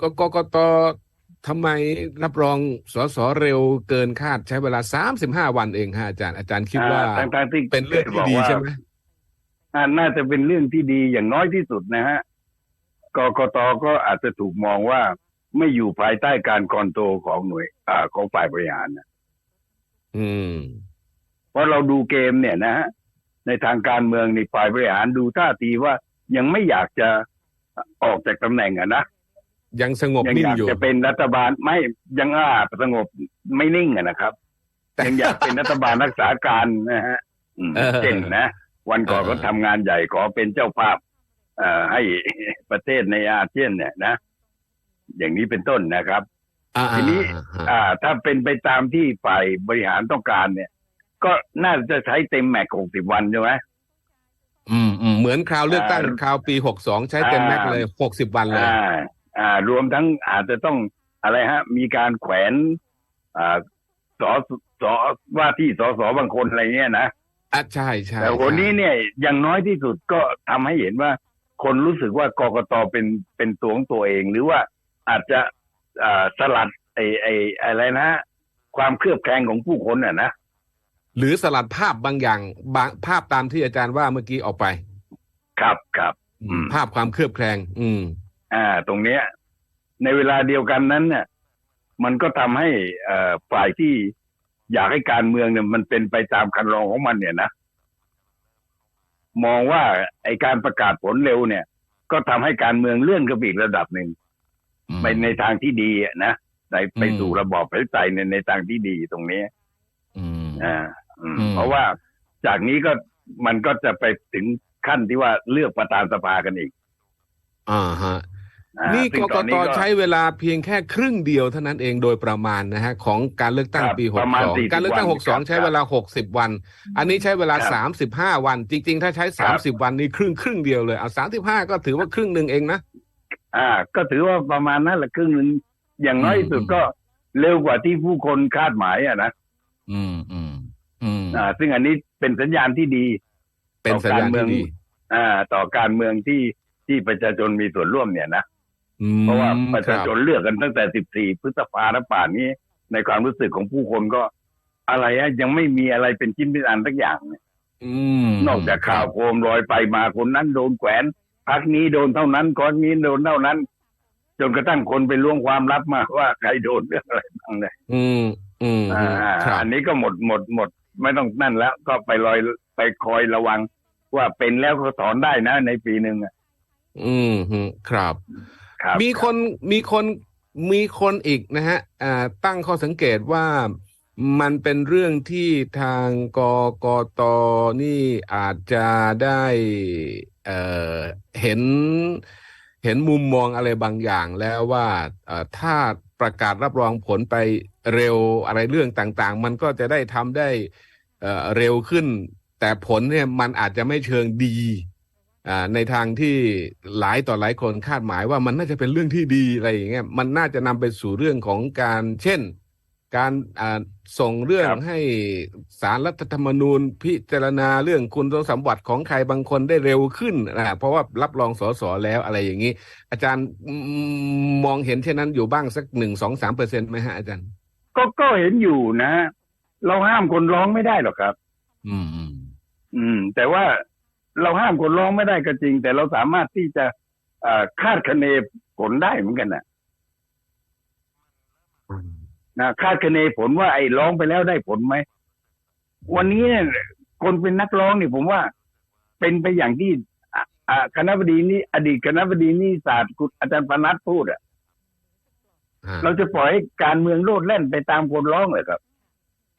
กกกตทำไมรับรองสสเร็วเกินคาดใช้เวลาสามสิบห้าวันเองฮะอาจารย์อาจารย์คิดว่าอ่ทางๆที่เป็นเรื่องที่ดีใช่ไหมอ่าน่าจะเป็นเรื่องที่ดีอย่างน้อยที่สุดนะฮะกกตก็อาจจะถูกมองว่าไม่อยู่ภายใต้การคอนโทรลของหน่วย อ่าของฝ่ายบริหารนะอืมเพราะเราดูเกมเนี่ยนะฮะในทางการเมืองในฝ่ายบริหารดูท่าทีว่ายังไม่อยากจะออกจากตำแหน่งอะนะ ยังสงบยังนิ่องยากอยู่ จะเป็นรัฐบาลไม่ยังอ่าสงบไม่นิ่งอะนะครับ ยังอยากเป็นรัฐบาลรักษาการนะฮะอืมเออเช่นนะ วันก่อนเออ ก็ทำงานใหญ่ขอเป็นเจ้าภาพ เอ่อให้ ประเทศในอาเซียนเนี่ยนะ อย่างนี้เป็นต้นนะครับ อ่าทีนี้ อ่าอ่าอ่าถ้าเป็นไปตามที่ฝ่ายบริหารต้องการเนี่ย ก็น่าจะใช้เต็มแม็กหกสิบวันใช่ไหม อืมอืมเหมือนคราวเลือกตั้งอ่า คราวปีหกสองใช้เต็มอ่าแม็กซ์เลยหกสิบวันเลย อ่า อ่ารวมทั้งอาจจะต้องอะไรฮะ มีการแขวนอ่าสอสอว่าที่สอสอบางคนอะไรเงี้ยนะอะใช่ใช่แต่คนนี้ใช่เนี่ยอย่างน้อยที่สุดก็ทำให้เห็นว่า คนรู้สึกว่ากกตเป็นเป็นตัวของตัวเอง หรือว่าอาจจะอ่าสลัดไอ้ไอ้อะไรนะความเครือบแคลงของผู้คนน่ะนะหรือสลัดภาพบางอย่างบางภาพตามที่อาจารย์ว่าเมื่อกี้ออกไป ครับครับอืมภาพความเคลือบแคลง อืม อ่า ตรงเนี้ย ในเวลาเดียวกันนั้น เนี่ย มันก็ทำให้เอ่อฝ่ายที่อยากให้การเมืองเนี่ย มันเป็นไปตามคันลองของมันเนี่ยนะมองว่าไอการประกาศผลเร็วเนี่ย ก็ทำให้การเมืองเลื่อนกระบีกระดับหนึ่งอืมไปในทางที่ดีอะนะในไปอืมสู่ระบอบประชาธิปไตยในในทางที่ดีตรงนี้อืมอ่าอืมอืมเพราะว่าจากนี้ก็มันก็จะไปถึงขั้นที่ว่าเลือกประธานสภากันอีก อ่าฮะอ่า นี่ซึ่กงกอนตนี้ใช้เวลาเพียงแค่ครึ่งเดียวเท่านั้นเองโดยประมาณนะฮะของการเลือกตั้งครับปีหปกระมาณสอง40การเลือกตั้งวันหกสองครับใช้เวลาหกสิบวัน อันนี้ใช้เวลาครับสามสิบห้าวัน จริง ๆ ถ้าใช้สามสิบวันนี่ครึ่งครึ่งเดียวเลยเอาสามสิบห้าก็ถือว่าครึ่งหนึ่งเองนะ อ่า ก็ถือว่าประมาณนั้นแหละครึ่งหนึ่งอย่างน้อยที่สุดอืมก็เร็วกว่าที่ผู้คนคาดหมายอะนะอืมอืมอืมอ่า ซึ่งอันนี้เป็นสัญญาณที่ดี เป็นสัญญาณต่อการเมืองที่ดีอ่า ต่อการเมืองที่ที่ประชาชนมีส่วนร่วมเนี่ยนะอืม เพราะว่าประคชาบชนเลือกกันตั้งแต่ 14 พฤษภาและป่านนี้ ในความรู้สึกของผู้คนก็อะไรอะยังไม่มีอะไรเป็นชิ้นเป็นอันสักอย่างเนี่ยอืมนอกจากข่าวโคมลอยไปมาคนนั้นโดนแขวนพักนี้โดนเท่านั้นก้อนนี้โดนเท่านั้น จนกระทั่งคนไปล้วงความลับมาว่าใครโดนเรื่องอะไรบ้างเลยอืมอืมอ่าครับอันนี้ก็หมดหมดหมด ไม่ต้องนั่นแล้ว ก็ไปลอยไปคอยระวัง ว่าเป็นแล้วก็ถอนได้นะในปีหนึ่งอะอืมฮึครับครับ มีคนมีคนมีคนอีกนะฮะอ่าตั้งข้อสังเกตว่ามันเป็นเรื่องที่ทางกกตนี่อาจจะได้เอ่อเห็นเห็นมุมมองอะไรบางอย่างแล้วว่าเอ่อถ้าประกาศรับรองผลไปเร็วอะไรเรื่องต่างๆ มันก็จะได้ทำได้เอ่อเร็วขึ้น แต่ผลเนี่ยมันอาจจะไม่เชิงดีอ่า ในทางที่หลายต่อหลายคนคาดหมายว่ามันน่าจะเป็นเรื่องที่ดีอะไรอย่างเงี้ยมันน่าจะนำไปสู่เรื่องของการเช่น การอ่าส่งเรื่องครับให้สารรัฐธรรมนูญพิจารณาเรื่องคุณสมบัติของใครบางคนได้เร็วขึ้นนะเพราะว่ารับรองสสแล้วอะไรอย่างนี้ อาจารย์อืมมองเห็นเช่นนั้นอยู่บ้างสักหนึ่งสองสามเปอร์เซ็นต์ไหมฮะอาจารย์ ก็ก็เห็นอยู่นะ เราห้ามคนร้องไม่ได้หรอกครับ อืม อืมอืมแต่ว่า เราห้ามคนร้องไม่ได้ก็จริง แต่เราสามารถที่จะเอ่อคาดคะเนผลได้เหมือนกันนะนะคาดคะเนผลว่าไอ้ร้องไปแล้วได้ผลไหมวันนี้เนี่ยคนเป็นนักร้องนี่ผมว่า เป็นไปอย่างที่อะอะคณะบดีนี่อดีตคณะบดีนี่ศาสตร์คุณอาจารย์ปนัดพูดอะฮะเราจะปล่อยให้การเมืองโลดแล่นไปตามคนร้องเหรอครับ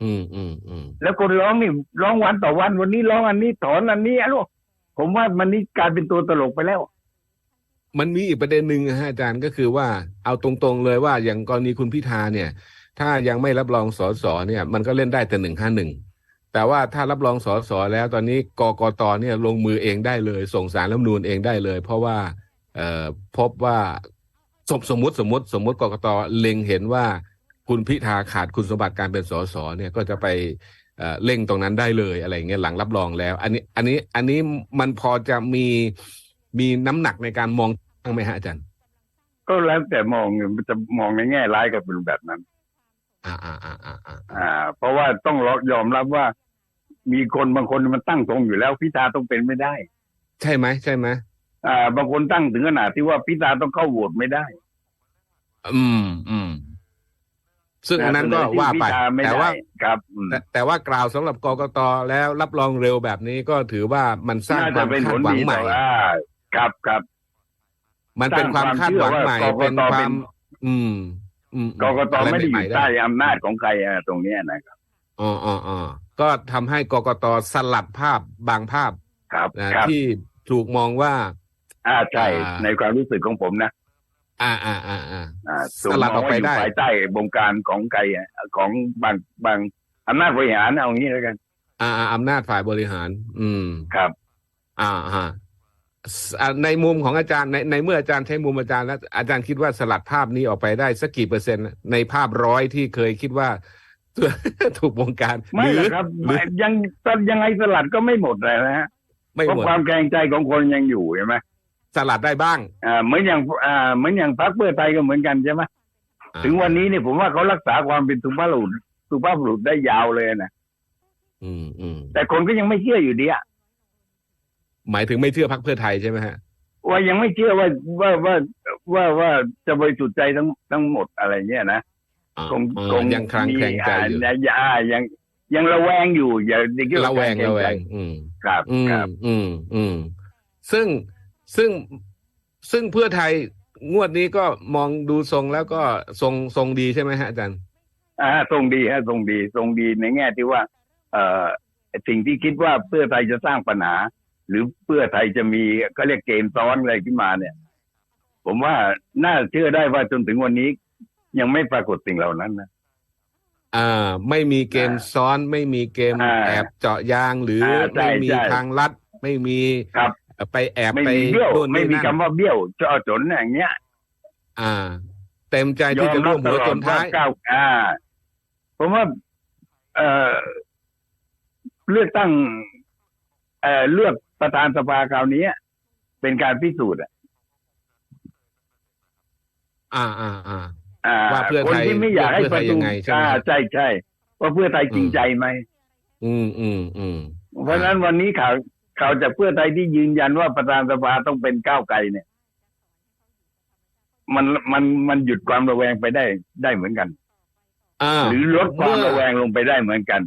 อืมอืมอืมแล้วคนร้องนี่ร้องวันต่อวัน วันนี้ร้องอันนี้ถอนอันนี้อะลูก ผมว่ามันนี่กลายเป็นตัวตลกไปแล้ว มันมีอีกประเด็นหนึ่งนะฮะอาจารย์ก็คือว่าเอาตรงๆเลยว่าอย่างกรณีคุณพิธาเนี่ย ถ้ายังไม่รับรองสอสอเนี่ย มันก็เล่นได้แต่หนึ่งห้าหนึ่งแต่ว่าถ้ารับรองสอสอแล้วตอนนี้กกตเนี่ยลงมือเองได้เลย ส่งสารรัฐมนูญเองได้เลย เพราะว่าเอ่อพบว่าสมสมมติสมมติสมมติกกตเล็งเห็นว่าคุณพิธาขาดคุณสมบัติการเป็นสสเนี่ยก็จะไป เอ่อเร่งตรงนั้นได้เลยอะไรอย่างเงี้ยหลังรับรองแล้ว อันนี้อันนี้อันนี้มันพอจะมีมีน้ำหนักในการมองบ้างไหมฮะอาจารย์ ก็แล้วแต่มองมันจะมองในแง่ร้ายก็เป็นแบบนั้นอ่าอ่าอ่าอ่าอ่าอ่า เพราะว่าต้องยอมรับว่า มีคนบางคนมันตั้งตรงอยู่แล้วพิธาต้องเป็นไม่ได้ ใช่ไหมใช่ไหมอ่า บางคนตั้งถึงขนาดที่ว่าพิธาต้องเข้าโหวตไม่ได้ อืมอืม ซึ่งอันนั้นก็ว่าไปเสนอชื่อพิธไม่แต่ได้ว่าครับอืมแต่แต่ว่ากล่าวสำหรับกกตแล้วรับรองเร็วแบบนี้ก็ถือว่ามันสร้างน่าคจะวามเป็นคาผดลหวังดีใหม่ต่ออ่าครับครับ มันเป็นความคาดหวังใหม่สร้างความเชื่อว่าเป็นความกกตเป็นอืม อืมกกตะรไม่ได้อใหยู่ๆใต้อำนาจของใครอะตรงเนี้ยนะครับอ๋ออ๋ออ๋อก็ทำให้กกตสลัดภาพบางภาพครับนะครับที่ถูกมองว่า อ่าใช่อ่าในความรู้สึกของผมนะ อ่าอ่าอ่าอ่าอ่าสลัดออกไปถูมงว่าได้ยู่ภายใต้บงการของใครอะของบางบางอำนาจบริหารเอางี้แล้วกัน อ่าอ่าอำนาจฝ่ายบริหาร อืมครับ อ่าฮะสอ่าในมุมของอาจารย์ในในเมื่ออาจารย์ใช้มุมอาจารย์แล้วอาจารย์คิดว่าสลัดภาพนี้ออกไปได้สักกี่เปอร์เซ็นต์ ในภาพร้อยที่เคยคิดว่าถูกวงการไม่หหรรืออกครับหรือยังยังไงสลัดก็ไม่หมดเลยนะฮะไม่เพราะหมดความแกรงใจของคนยังอยู่ใช่ไหม สลัดได้บ้างอ่าเหมือนอย่างอ่าเหมือนอย่างพรรคเพื่อไทยก็เหมือนกันใช่ไหมอ่าถึงวันนี้เนี่ยผมว่าเขารักษาความเป็นสุภาพบุรุษสุภาพบุรุษได้ยาวเลยนะอืมอืมแต่คนก็ยังไม่เชื่ออยู่ดีอะหมายถึงไม่เชื่อพักเพื่อไทยใช่ไหมฮะว่ายังไม่เชื่อว่าว่าว่าว่าว่าจะบริสุทธิ์ใจทั้งทั้งหมดอะไรเงี้ยนะอ่าคงอ่าคงยังคลางแคลงใจอยู่มีอ่าอ่ายังยังระแวงอยู่อย่าอย่าคิดระแวงคลาระแวใจงอืมครับอืมครับ อืมอืมซึ่ง ซึ่งซึ่งเพื่อไทยงวดนี้ก็มองดูทรงแล้วก็ทรงทรงดีใช่ไหมฮะอาจารย์อ่าทรงดีฮะทรงดีทรงดีในแง่ที่ว่า เอ่อสิ่งที่คิดว่าเพื่อไทยจะสร้างปัญหา หรือเพื่อไทยจะมีก็เรียกเกมซ้อนอะไรขึ้นมาเนี่ย ผมว่าน่าเชื่อได้ว่าจนถึงวันนี้ ยังไม่ปรากฏสิ่งเหล่านั้นนะอ่า ไม่มีเกมอ่าซ้อน ไม่มีเกมอ่าแอบเจาะยางหรืออาใช่ไม่มีใช่ทางลัด ไม่มีครับ ไปแอบไม่ไปมีเบี้ยว นู่นไม่นี่มีนั่นคำว่าเบี้ยวเจาะจนอย่างเงี้ยอ่า เต็มใจที่จะร่วมหัวจนท้าย ก้าวอ่าผมว่า เอ่อ เลือกตั้ง เอ่อ เลือกประธานสภาคราวนี้เป็นการพิสูจน์อะอ่าอ่าอ่า อ่าว่าเพื่อคนไทยที่ไม่อยากให้เลือกปเพื่อไทระยยัชุงมไงใช่ไหมอ่าครับ ใช่ใช่ว่าเพื่อไทยจริงใจไหม อืมอืมอืมเพราะฉะนั้นวันนี้ข่าว ข่าวจากเพื่อไทยที่ยืนยันว่าประธานสภาต้องเป็นก้าวไกลเนี่ย มันมันมันหยุดความระแวงไปได้ได้เหมือนกันอ่าหรือลดความเมื่อระแวงลงไปได้เหมือนกัน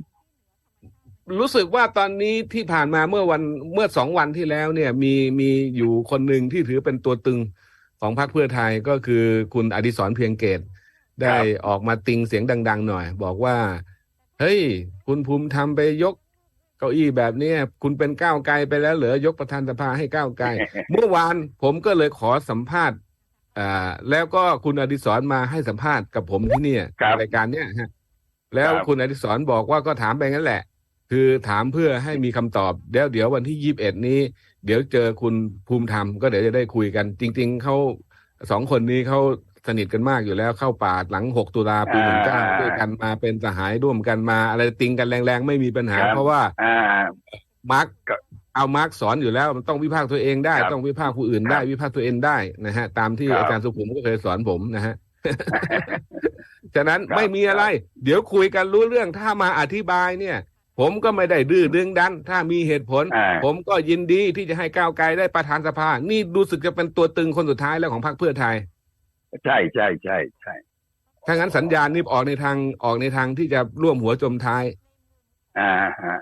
รู้สึกว่าตอนนี้ที่ผ่านมาเมื่อวันเมื่อสองวันที่แล้วเนี่ย มีมีอยู่คนหนึ่งที่ถือเป็นตัวตึงของพรรคเพื่อไทยก็คือคุณอดิศรเพียงเกต ได้ออกมาติงเสียงดัง ๆ หน่อย บอกว่า เฮ้ย คุณภูมิธรรมไปยก เก้าอี้แบบเนี้ยคุณเป็นก้าวไกลไปแล้วเหรอยกประธานสภาให้ก้าวไกล เมื่อวานผมก็เลยขอสัมภาษณ์อ่าแล้วก็คุณอดิศรมาให้สัมภาษณ์กับผมที่เนี่ยครับรายการเนี้ยฮะแล้วครับคุณอดิศรบอกว่าก็ถามไปงั้นแหละ คือถามเพื่อให้มีคำตอบเดี๋ยวเดี๋ยววันที่ยี่สิบเอ็ดนี้ เดี๋ยวเจอคุณภูมิธรรมก็เดี๋ยวจะได้คุยกัน จริง ๆเขาสองคนนี้เขา สนิทกันมากอยู่แล้วเข้าป่าหลังหกตุลาปีหนึ่งเก้าด้วยกันมาเป็นสหายร่วมกันมาอะไรติงกันแรงๆ ไม่มีปัญหา เพราะว่าอ่ามาร์กก็เอามาร์กสอนอยู่แล้วมันต้องวิพากษ์ตัวเองได้ครับต้องวิพากษ์ผู้อื่นได้ครับวิพากษ์ตัวเองได้นะฮะ ตามที่ครับอาจารย์สุขุมก็เคยสอนผมนะฮะฉะนั้นครับไม่มีอะไร เดี๋ยวคุยกันรู้เรื่องถ้ามาอธิบายเนี่ย ผมก็ไม่ได้ดื้อดึงดัน ถ้ามีเหตุผลอ่าผมก็ยินดีที่จะให้ก้าวไกลได้ประธานสภา นี่รู้สึกจะเป็นตัวตึงคนสุดท้ายแล้วของพรรคเพื่อไทย ใช่ใช่ใช่ใช่ถ้างั้นสัญญาณนี่ออกในทางออกในทางที่จะร่วมหัวจมท้าย อ่าฮะ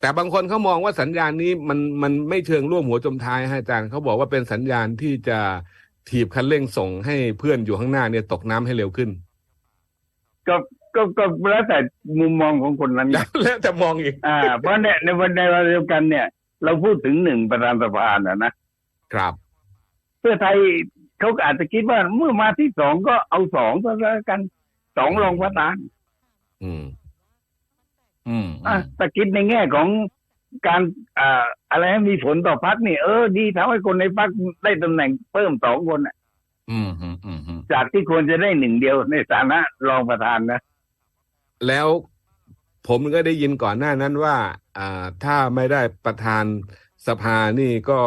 แต่บางคนเขามองว่าสัญญาณนี้มันมันไม่เชิงร่วมหัวจมท้ายฮะอาจารย์เขาบอกว่าเป็นสัญญาณที่จะถีบคันเร่งส่งให้เพื่อนอยู่ข้างหน้าเนี่ยตกน้ำให้เร็วขึ้น ก็ก็ก็แล้วแต่มุมมองของคนนั้นแล้วแล้วจะมองอีกอ่า เพราะเนี่ยในวันในวันเดียวกันเนี่ย เราพูดถึงหนึ่งประธานสภานะนะครับ เพื่อไทย เขาก็อาจจะคิดว่าเมื่อมาที่สองก็เอาสองก็แล้วกันสองรองประธาน อืม อืมอะแต่คิดในแง่ของการอ่าอะไรนะมีผลต่อพักนี่เออดีทำให้คนในพักได้ตำแหน่งเพิ่มสองคนน่ะอืมอืมอืมอืมจากที่ควรจะได้หนึ่งเดียวในฐานะรองประธานนะแล้วผมก็ได้ยินก่อนหน้านั้นว่าอ่าถ้าไม่ได้ประธานสภานี่ก็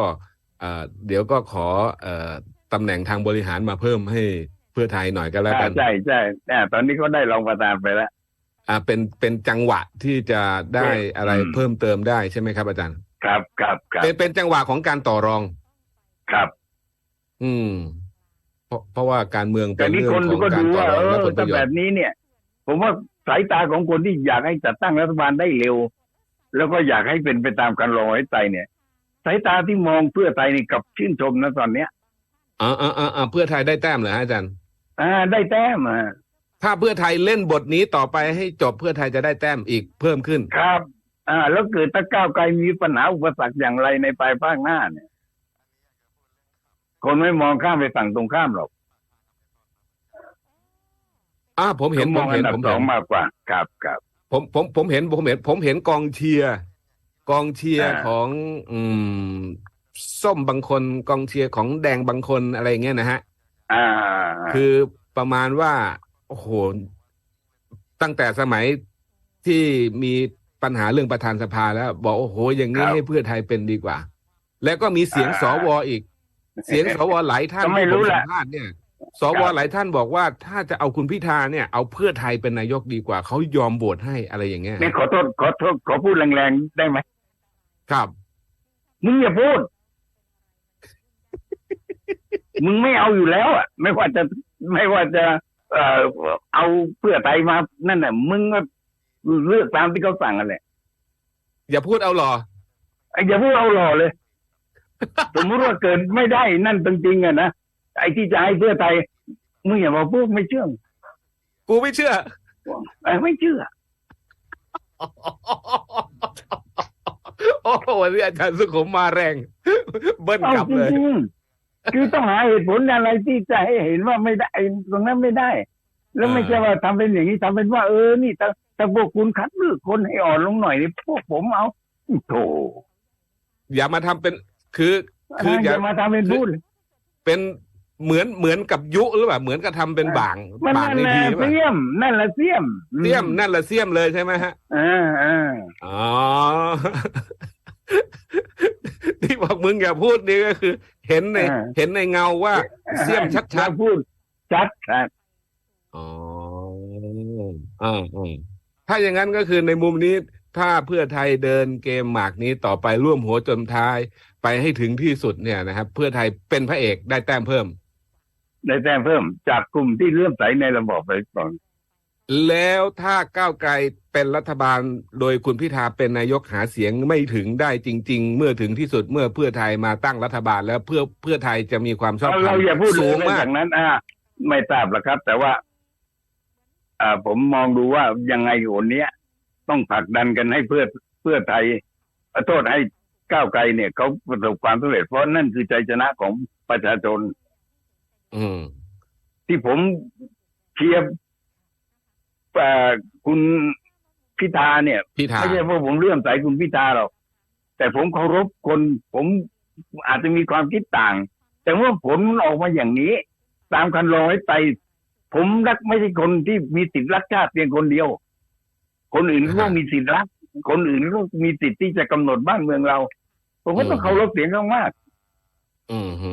อ่าเดี๋ยวก็ขอเอ่อ ตำแหน่งทางบริหารมาเพิ่มให้เพื่อไทยหน่อยก็แล้วกันอ่าใช่ใช่อ่าตอนนี้เขาได้รองประธานไปแล้วอ่าเป็นเป็นจังหวะที่จะได้ใช่อะไรอืมเพิ่มเติมได้ใช่ไหมครับอาจารย์ ครับครับครับเป็นเป็นจังหวะของการต่อรอง ครับ อืม เพราะเพราะว่าการเมืองแต่เป็นนี่เรื่องคนของก็การดูต่อว่ารเอองและอผลปถ้าระโยแบชบน์นี้เนี่ย ผมว่าสายตาของคนที่อยากให้จัดตั้งรัฐบาลได้เร็ว แล้วก็อยากให้เป็นไปตามการรองไว้ใจเนี่ย สายตาที่มองเพื่อไทยนี่กลับชื่นชมนะตอนเนี้ย อ่าอ่าอ่าอ่าเพื่อไทยได้แต้มเหรอฮะอาจารย์อ่า ได้แต้มอะถ้าเพื่อไทยเล่นบทนี้ต่อไปให้จบเพื่อไทยจะได้แต้มอีกเพิ่มขึ้น ครับ อ่า แล้วเกิดถ้าก้าวไกลมีปัญหาอุปสรรคอย่างไรในปลายภาคหน้าเนี่ย คนไม่มองข้ามไปฝั่งตรงข้ามหรอกอ่าผมเห็นขาผมมองอัเห็นนดับผมสเห็องนมากกว่า ครับครับ ผมผมผมเห็นผมเห็น ผมเห็นกองเชียร์กองเชียร์อ่า ของ อืม ส้มบางคนกองเชียร์ของแดงบางคนอะไรเงี้ยนะฮะอ่าคือประมาณว่าโอ้โหตั้งแต่สมัยที่มีปัญหาเรื่องประธานสภาแล้ว บอกโอ้โห อย่างนี้ครับให้เพื่อไทยเป็นดีกว่า แล้วก็มีเสียงอ่าสวอีก เสียงสวหลายท่านก็ไม่ที่ผรู้มแหสัละมภาษณ์เนี่ยสวครับหลายท่านบอกว่าถ้าจะเอาคุณพิธาเนี่ยเอาเพื่อไทยเป็นนายกดีกว่าเขายอมโหวตให้อะไรอย่างเงี้ยเนี่ยขอโทษขอโทษขอพูดแรงๆได้ไหมครับมึงอย่าพูด มึงไม่เอาอยู่แล้วอะ ไม่ว่าจะไม่ว่าจะ เอ่อเอาเพื่อไทยมานั่นน่ะมึงก็เลือกตามที่เขาสั่งกันแหละอย่าพูดเอาหรอไอ้อย่าพูดเอาหล่อเลย สมมติว่าเกิดไม่ได้นั่นจริงๆอะนะไอ้ที่จะให้เพื่อไทยมึงอย่ามาพูดไม่เชื่อกูไม่เชื่อไอ้ไม่เชื่อโอ้โหวันนี้อาจารย์สุขุมมาแรง เบิ้ลเอากลับจเลยริงๆ คือต้องหาเหตุผลอะไรที่จะให้เห็นว่าไม่ได้ตรงนั้นไม่ได้ แล้วไม่อ่าใช่ว่าทำเป็นอย่างนี้ทำเป็นว่าเออนี่ถ้าถ้าพวกคุณคัดเลือกคนให้อ่อนลงหน่อยนี่พวกผมเอาโถอย่ามาทำเป็นคือ คืออย่าจะมาทำเป็นพูดเป็นเหมือนเหมือนกับยุหรือเปล่าเหมือนกับทำเป็นบ่างมันบ่างนั่นในแหละทีหรือเปล่าเสียมนั่นแหละเสียมเสียมนั่นแหละเสียมเลยใช่ไหมฮะอ่าอ่าอ๋อที่บอก มึงอย่าพูดนี่ก็คือ เห็นในอ่าเห็นในเงาว่า เสียมชัดมาพูดชัดชัดๆอ๋ออ่าอ่าถ้าอย่างนั้นก็คือในมุมนี้ถ้าเพื่อไทยเดินเกมหมากนี้ต่อไปร่วมหัวจนท้ายไปให้ถึงที่สุดเนี่ยนะครับ เพื่อไทยเป็นพระเอกได้แต้มเพิ่ม ได้แต้มเพิ่ม จากกลุ่มที่เลื่อมใสในระบอบไปก่อน แล้วถ้าก้าวไกลเป็นรัฐบาลโดยคุณพิธาเป็นนายกหาเสียงไม่ถึงได้จริง ๆ เมื่อถึงที่สุดเมื่อเพื่อไทยมาตั้งรัฐบาลแล้วเพื่อเพื่อไทยจะมีความชอบธรรเรามอย่าพูดเลสูยงเรื่องมากจากนั้น อ่า ไม่ทราบหรอกครับ แต่ว่า อ่า ผมมองดูว่ายังไงโอนเนี้ยต้องผลักดันกันให้เพื่อเพื่อไทยขอโทษให้ก้าวไกลเนี่ยเขาประสบความสำเร็จเพราะนั่นคือใจชนะของประชาชน อืม ที่ผมเชียร์เอ่อ คุณพิธาเนี่ยพิธาไม่ใช่เพราะผมเลื่อมใสคุณพิธาหรอกแต่ผมเคารพคนผมอาจจะมีความคิดต่าง แต่ว่าผลมันออกมาอย่างนี้ ตามคันลองไว้ไป ผมรักไม่ใช่คนที่มีสิทธิรักชาติเพียงคนเดียว คนอื่นก็มีสิทธิรัก คนอื่นก็มีสิทธิ์ที่จะกำหนดบ้านเมืองเรา ผมก็ต้องเคารพเสียงเขามากอืมฮึ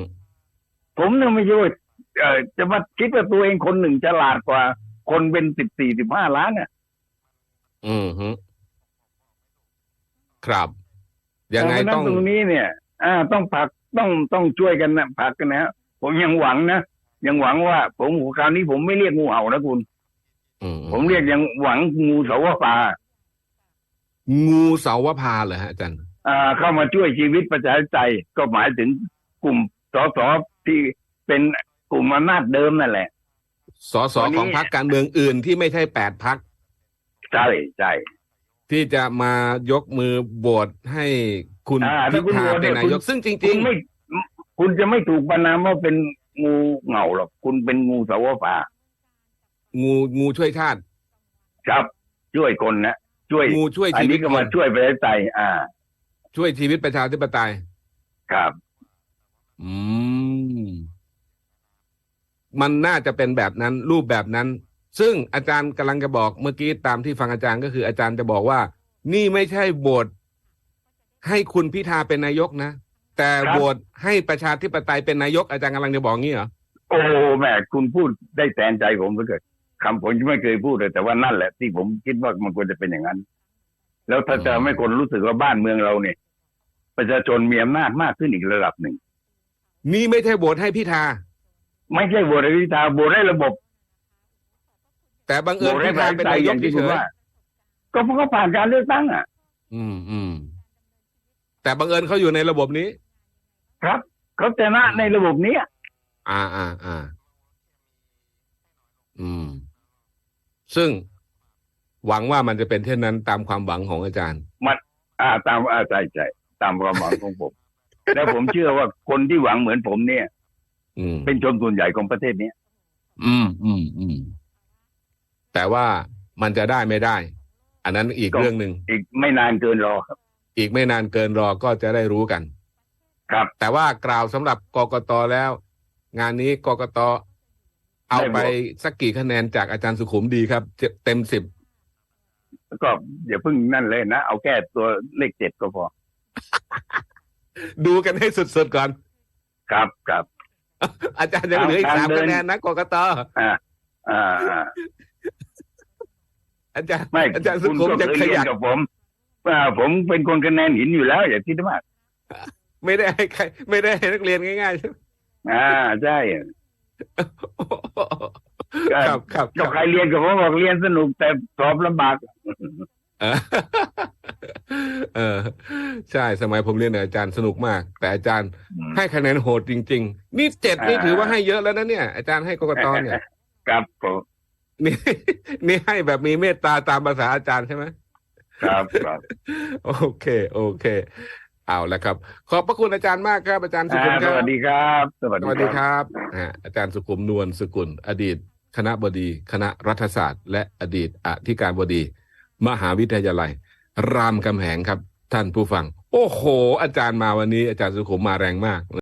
ผมเนี่ยไม่ใช่ว่าเอ่อจะมาคิดว่าตัวเองคนหนึ่งฉลาดกว่า คนเป็นสิบสี่สิบห้าล้านเนี่ยอืมฮึครับ ยังไงเพราะฉะนั้นต้องตรงนี้เนี่ย อ่า ต้องผลักต้องต้องช่วยกันนะผลักกันนะฮะผมยังหวังนะยังหวังว่า ผมคราวนี้ผมไม่เรียกงูเห่านะคุณอืมผมเรียกยังหวังงูเสาวปลางูเสาวพาเหรอฮะอาจารย์อ่า เข้ามาช่วยชีวิตประชาธิปไตยก็หมายถึงกลุ่มสสที่เป็นกลุ่มอำนาจเดิมนั่นแหละ สสวันนี้ ของพรรคการเมืองอื่นที่ไม่ใช่แปดพักใช่ใช่ที่จะมายกมือโหวตให้คุณอ่าพิถ้าคุณธาโหวตเป็นเนี่ยนายกคุณซึ่งจคุริณงไม่คุณจะไม่ถูกประนามว่าเป็นงูเหงาหรอกคุณเป็นงูเสาวปลาๆ งูงูช่วยชาติ ครับ ช่วยคนนะช่วยงูช่วยอันชีวินี้ตก็คมานช่วยประชาธิปไตยอ่า ช่วยชีวิตประชาธิปไตย ครับ อืม มันน่าจะเป็นแบบนั้นรูปแบบนั้น ซึ่งอาจารย์กำลังจะบอกเมื่อกี้ตามที่ฟังอาจารย์ก็คืออาจารย์จะบอกว่า นี่ไม่ใช่โบทให้คุณพิธาเป็นนายกนะ แต่ครับโหวตให้ประชาธิปไตยเป็นนายกอาจารย์กำลังจะบอกงี้เหรอโอ้แม่คุณพูดได้แทนใจผมเหลือเกินคำผมไม่เคยพูดเลย แต่ว่านั่นแหละที่ผมคิดว่ามันควรจะเป็นอย่างนั้น แล้วถ้าจะให้คนรู้สึกว่าบ้านเมืองเราเนี่ย ประชาชนมีอำนาจมากขึ้นอีกระดับหนึ่ง นี่ไม่ใช่โหวตให้พิธา ไม่ใช่โหวตให้พิธาโหวตให้ระบบแต่บังโหเอิวญตให้พิปธาระชาธิเป็ปนไตยนาอยย่ากงที่เฉคุณยว่า ก็เพราะเขาผ่านการเลือกตั้งอะ ๆอืมอืมแต่บังเอิญเขาอยู่ในระบบนี้ ครับเขาชนะในระบบเนี้ยอ่าอ่าอ่าอืม ซึ่งหวังว่ามันจะเป็นเช่นนั้นตามความหวังของอาจารย์ อ่า ตามอ่าใช่ใช่ตามความหวังของผม แล้วผมเชื่อว่าคนที่หวังเหมือนผมเนี่ยอืม เป็นชนส่วนใหญ่ของประเทศเนี้ยอืมอืมอืมแต่ว่ามันจะได้ไม่ได้ อันนั้นอีกเรื่องหนึ่งอีกไม่นานเกินรอครับ อีกไม่นานเกินรอก็จะได้รู้กัน ครับ แต่ว่ากล่าวสำหรับกกตแล้ว งานนี้กกตเอาไปสักกี่คะแนนจากอาจารย์สุขุมดีครับ เต็มสิบแล้วก็อย่าเพิ่งนั่นเลยนะ เอาแค่ตัวเลขเจ็ดก็พอ ดูกันให้สุดๆก่อน ครับครับ อาจารย์ยังเหลืออีกทางสามเดินคะแนนนะกกตอ่าอ่าอ่าอาจารย์ไม่อาจารย์สุคุณขุมก็จะเคยขเรียยันนกับผมว่าผมเป็นคนคะแนนหินอยู่แล้ว อย่าคิดมากไม่ได้ให้ใคร ไม่ได้ให้นักเรียนง่ายๆใช่ไหมอ่าใช่ครับครับคก็รับใครเรียนกับผมบอกเรียนสนุกแต่สอบลำบาก เออเออ ใช่สมัยผมเรียนกับอาจารย์สนุกมาก แต่อาจารย์ให้คะแนนโหดจริง ๆ นี่เจ็ดนี่อ่าถือว่าให้เยอะแล้วนะเนี่ย อาจารย์ให้กกตเนี่ย ครับผมนี่นี่ให้แบบมีเมตตาตามภาษาอาจารย์ใช่ไหมครับครับโอเค โอเค เอาละครับ ขอบพระคุณอาจารย์มากครับอาจารย์สุอ่าขุมคสรับวัสดีครับ สวัสสดีวัสดีคครับรับอ่าอาจารย์สุขุมนวลสกุล อดีต คณะบดี คณะรัฐศาสตร์ และอดีตอธิการบดี มหาวิทยาลัย รามคำแหงครับท่านผู้ฟัง โอ้โห อาจารย์มาวันนี้อาจารย์สุขุมมาแรงมาก